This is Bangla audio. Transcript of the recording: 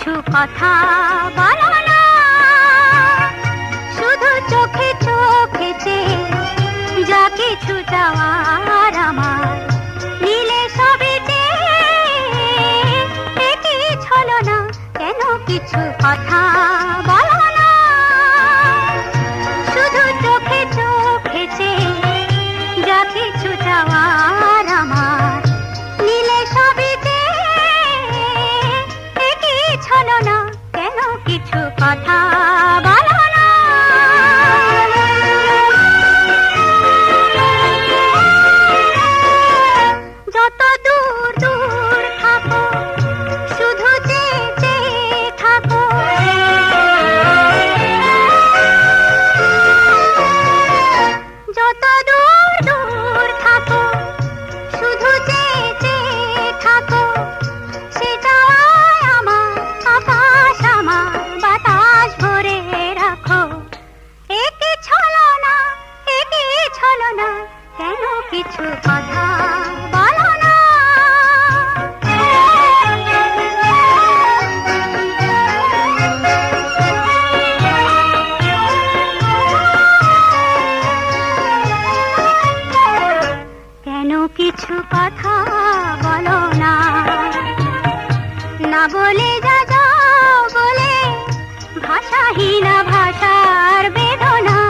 কিছু কথা বলো না। শুধু চোখে চোখে যা কিছু চাওয়ার আমার নিলে সবে একই ছলো না কেন কিছু কথা বলো কিছু কথা কেন কিছু কথা বলো না? না বলে যা বলে ভাষাহীন ভাষার বেদনা।